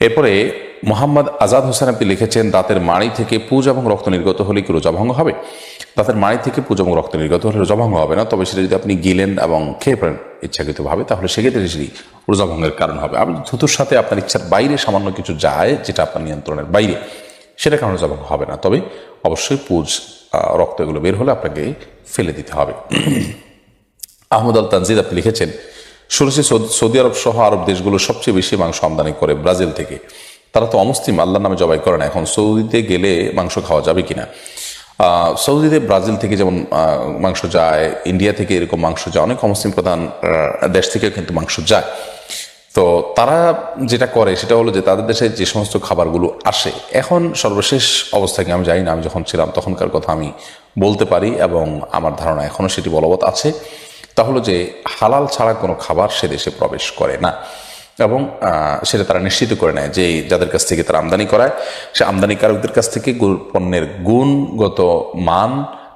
এরপরে মোহাম্মদ আজাদ হোসেন আপনি লিখেছেন, দাঁতের মাড়ি থেকে পুজ এবং রক্ত নির্গত হলে কি রোজা ভঙ্গ হবে? দাঁতের মাড়ি থেকে পুজ এবং রক্ত নির্গত হলে রোজা ভঙ্গ হবে না, তবে সেটা যদি আপনি গিলেন এবং খেয়ে পড়েন ইচ্ছাকৃতভাবে, তাহলে সেক্ষেত্রে সেটি রোজা ভঙ্গের কারণ হবে। আপনি থুতুর সাথে আপনার ইচ্ছার বাইরে সামান্য কিছু যায়, যেটা আপনার নিয়ন্ত্রণের বাইরে সেটা কারণে রোজা ভঙ্গ হবে না। তবে অবশ্যই পুজ রক্ত এগুলো বের হলে আপনাকে ফেলে দিতে হবে। আহমদ আল তানজিদ আপনি লিখেছেন শুনেছি সৌদি- আরব সহ আরব দেশগুলো সবচেয়ে বেশি মাংস আমদানি করে ব্রাজিল থেকে। তারা তো অমুসলিম, আল্লাহর নামে জবাই করে না। এখন সৌদিতে গেলে মাংস খাওয়া যাবে কিনা? সৌদিতে ব্রাজিল থেকে যেমন মাংস যায়, ইন্ডিয়া থেকে এরকম মাংস যায়, অনেক অমুসলিম প্রধান দেশ থেকে কিন্তু মাংস যায়। তো তারা যেটা করে সেটা হলো যে তাদের দেশে যে সমস্ত খাবারগুলো আসে, এখন সর্বশেষ অবস্থাকে আমি জানি না। আমি যখন ছিলাম তখনকার কথা আমি বলতে পারি এবং আমার ধারণা এখনও সেটি বলবৎ আছে। তা হলো যে হালাল ছাড়া কোনো খাবার সে দেশে প্রবেশ করে না। এবং সেটা তারা নিশ্চিত করে নেয় যে যাদের কাছ থেকে তারা আমদানি করায়, সে আমদানিকারকদের কাছ থেকে পণ্যের গুণগত মান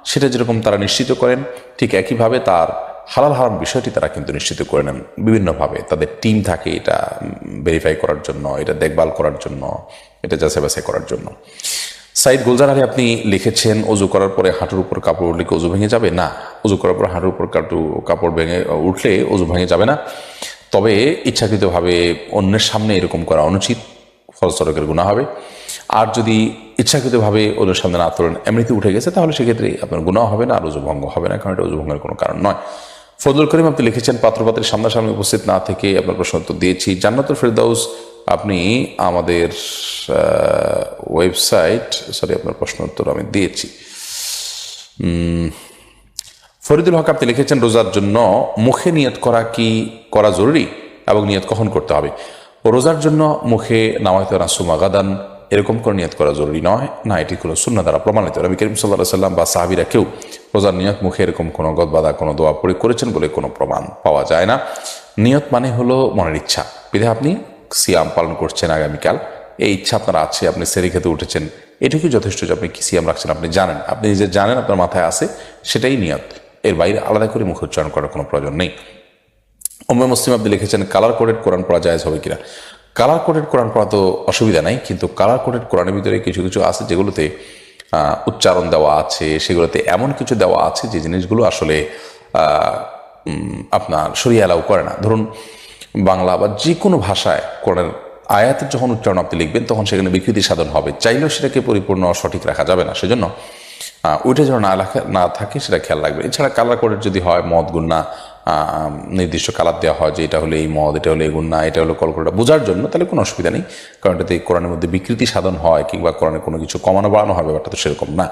সেটা যেরকম তারা নিশ্চিত করেন, ঠিক একইভাবে তার হালাল হারাম বিষয়টি তারা কিন্তু নিশ্চিত করে নেন। বিভিন্নভাবে তাদের টিম থাকে এটা ভেরিফাই করার জন্য, এটা দেখভাল করার জন্য, এটা যাচাই বাছাই করার জন্য। সাইদ গুলজার আলী, আপনি লিখেছেন, অজু করার পরে হাঁটুর উপর কাপড় কি অজু ভেঙে যাবে? না অজু করার পর হাঁটুর উপর কাটু, কাপড় ভেঙে উঠলে অজু ভেঙে যাবে না। তবে ইচ্ছাকৃতভাবে অন্যের সামনে এরকম করা অনুচিত ফলস্বরকের গুণা হবে। আর যদি ইচ্ছাকৃতভাবে ওদের সামনে না তোলেন এমনিতে উঠে গেছে, তাহলে সেক্ষেত্রে আপনার গুণাও হবে না, আর অজু ভঙ্গ হবে না, কারণ এটা অজু ভঙ্গের কোনো কারণ নয়। ফজলুল করিম, আপনি লিখেছেন, পাত্রপাত্রের সামনাসামনি উপস্থিত না থেকে আপনার প্রশ্ন উত্তর দিয়েছি। জান্নাতুল ফেরদাউস, আপনি আমাদের ওয়েবসাইট সরি আপনার প্রশ্ন উত্তর আমি দিয়েছি। ফরিদুল হক আপনি লিখেছেন, রোজার জন্য মুখে নিয়ত করা কি করা জরুরি এবং নিয়ত কখন করতে হবে? রোজার জন্য মুখে নামাইতে রাসুমা গাদান এরকম করে নিয়ত করা জরুরি নয়। না, এটি কোনো শূন্য দ্বারা প্রমাণিত। রবি করিম সাল্লাহ সাল্লাম বা সাহাবিরা কেউ রোজার নিয়ত মুখে এরকম কোনো গদবাদা, কোনো দোয়া পড়ে করেছেন বলে কোনো প্রমাণ পাওয়া যায় না। নিয়ত মানে হলো মনের ইচ্ছা। বিধে আপনি সিয়াম পালন করছেন আগামীকাল। এই ইচ্ছা আপনার আছে, আপনি সেরে খেতে উঠেছেন। এটুকুই যথেষ্ট যে আপনি কি সিয়াম রাখছেন, আপনি জানেন। আপনি নিজে জানেন আপনার মাথায় আছে, সেটাই নিয়ত। এর বাইরে আলাদা করে মুখ উচ্চারণ করার কোনো প্রয়োজন নেই। ওমে মুসলিম আপনি লিখেছেন কালার কোডেড কোরআন পড়া যায় হবে কিনা? কালার কোডেড কোরআন পড়া তো অসুবিধা নাই, কিন্তু কালার কোডেড কোরআনের ভিতরে কিছু কিছু আছে যেগুলোতে উচ্চারণ দেওয়া আছে, সেগুলোতে এমন কিছু দেওয়া আছে যে জিনিসগুলো আসলে আপনার সরিয়ে অ্যালাউ করে না। ধরুন, বাংলা বা যে কোনো ভাষায় কোরআনের আয়াতের যখন উচ্চারণ আপনি লিখবেন, তখন সেখানে বিকৃতি সাধন হবে। চাইলেও সেটাকে পরিপূর্ণ সঠিক রাখা যাবে না। সেজন্য ওইটা যেন না না থাকে, সেটা খেয়াল রাখবে এছাড়া কালার কোডের যদি হয়, মদ, গুন্না নির্দিষ্ট কালার দেওয়া হয় যে এটা হলো এই মদ, এটা হলো এই গুন্না, এটা হলো কলকাতা বোঝার জন্য তাহলে কোনো অসুবিধা নেই। কারণ এটাতে কোরআনের মধ্যে বিকৃতি সাধন হয় কিংবা কোরআনে কোনো কিছু কমানো বাড়ানো হয়, ব্যাপারটা তো সেরকম না।